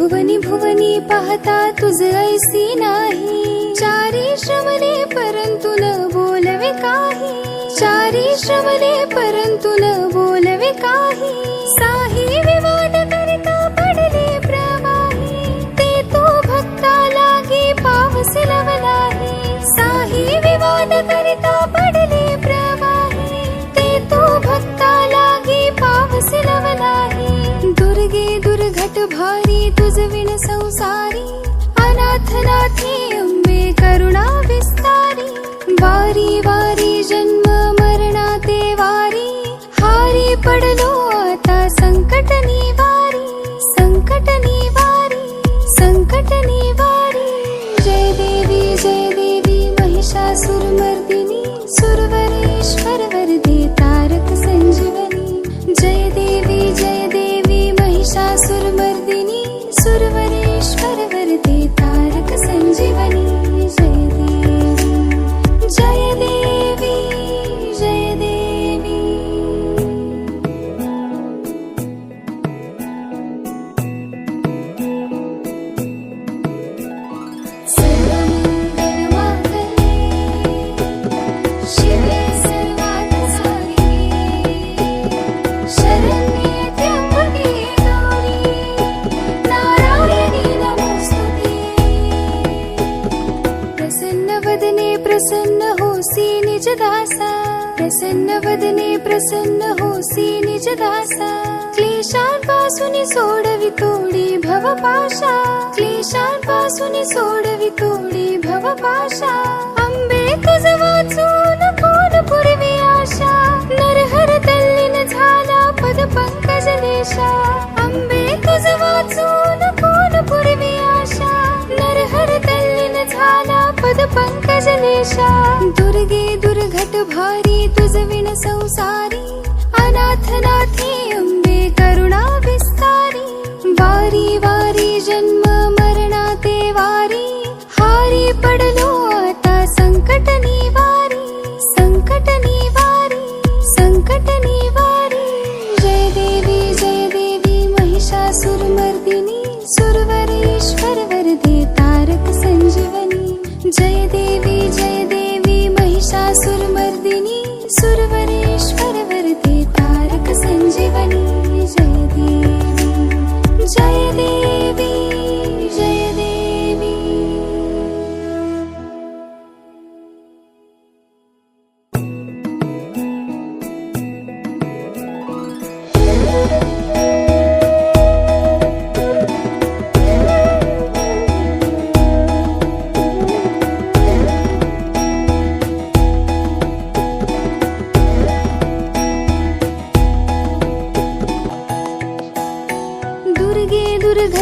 भुवनी भुवनी पाहता तुझ ऐसी नाही. चारी श्रमणे परंतु न बोलवे काही. चारी श्रवणे परंतु न बोलवे काही. दुर्घट तुझ विण संसारी अनाथ नाथे अंबे करुणा विस्तारी वारी वारी दासा प्रसन्न वदने प्रसन्न होसी निज दासा क्लेशांपासून सोडवी तोडी भवपाशा। क्लेशांपासून सोडवी तोडी भवपाशा। अंबे तुझ वाचून कोण पुरवी आशा। नरहर तल्लीन झाला पद पंकज देशा अंबे तुझ वाचून कोण पुरवी आशा। नरहर तल्लीन झाला पद पंकज देशा भारी तुझ विण संसारी अनाथ नाथी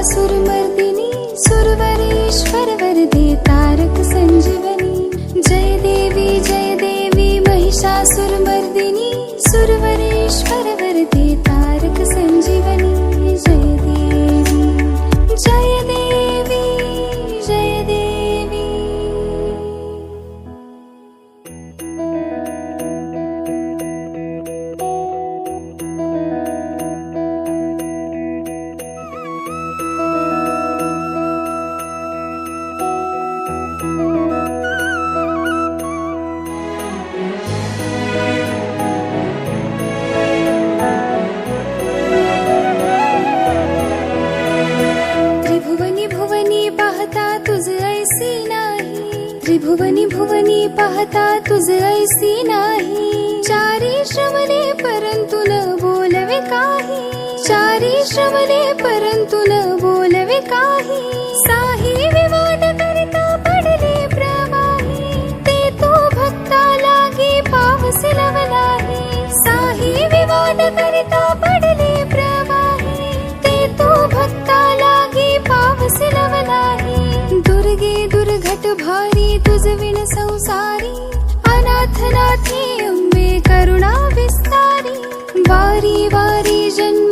महिषासुरमर्दिनी सुरवरेश्वर वरदे तारक संजीवनी। जय देवी जय देवी महिषासुरमर्दिनी भुवनी भुवनी पाहता तुझ ऐसी नाही. चारी श्रमणे परंतु न बोलवे काही. चारी श्रमणे परंतु न बोलवे काही. साही विवाद करता पडले प्रवाही. ते तो भक्ता लागे पावस लवलाही. साही विवाद करता पडले प्रवाही. ते तो भक्ता लागे पावस लवलाही. दुर्गे दुर्घट भारी मी तुझविण संसारी अनाथ नाथे अंबे करुणा विस्तारी वारी वारी जन्म